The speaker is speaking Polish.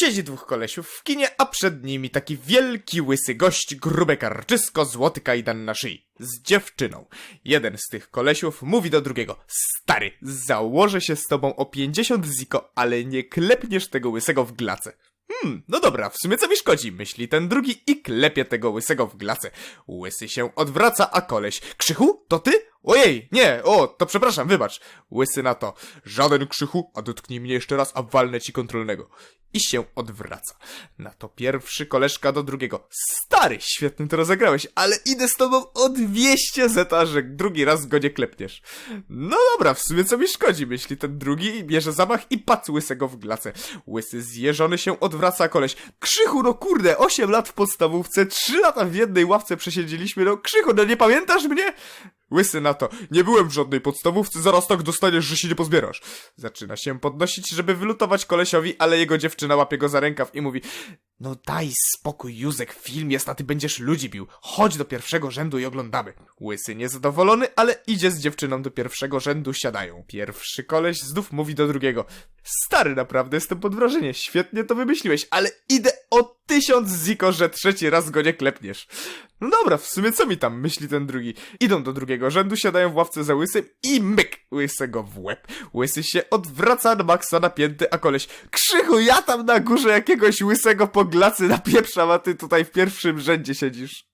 Siedzi dwóch kolesiów w kinie, a przed nimi taki wielki, łysy gość, grube karczysko, złoty kajdan na szyi. Z dziewczyną. Jeden z tych kolesiów mówi do drugiego. Stary, założę się z tobą o 50 ziko, ale nie klepniesz tego łysego w glace. Hmm, no dobra, w sumie co mi szkodzi, myśli ten drugi i klepie tego łysego w glace. Łysy się odwraca, a koleś. Krzychu, to ty? Ojej, nie, o, to przepraszam, wybacz. Łysy na to. Żaden krzychu, a dotknij mnie jeszcze raz, a walnę ci kontrolnego. I się odwraca. Na to pierwszy koleżka do drugiego. Stary, świetnie to rozegrałeś, ale idę z tobą o 200 zeta, że drugi raz go nie klepniesz. No dobra, w sumie co mi szkodzi, myśli ten drugi i bierze zamach i pac łysego w glacę. Łysy zjeżony się odwraca, koleś. Krzychu, no kurde, 8 lat w podstawówce, 3 lata w jednej ławce przesiedzieliśmy, no Krzychu, no nie pamiętasz mnie? Łysy na to. Nie byłem w żadnej podstawówce, zaraz tak dostaniesz, że się nie pozbierasz. Zaczyna się podnosić, żeby wylutować kolesiowi, ale jego dziewczyna łapie go za rękaw i mówi No daj spokój, Józek, film jest, a ty będziesz ludzi bił. Chodź do pierwszego rzędu i oglądamy. Łysy niezadowolony, ale idzie z dziewczyną do pierwszego rzędu, siadają. Pierwszy koleś znów mówi do drugiego Stary, naprawdę jestem pod wrażeniem, świetnie to wymyśliłeś, ale idę o tysiąc ziko, że trzeci raz go nie klepniesz. No dobra, w sumie co mi tam, myśli ten drugi. Idą do drugiego rzędu, siadają w ławce za łysym i myk łysego w łeb. Łysy się odwraca na maksa napięty, a koleś Krzychu, ja tam na górze jakiegoś łysego po glacy napieprzam, a ty tutaj w pierwszym rzędzie siedzisz.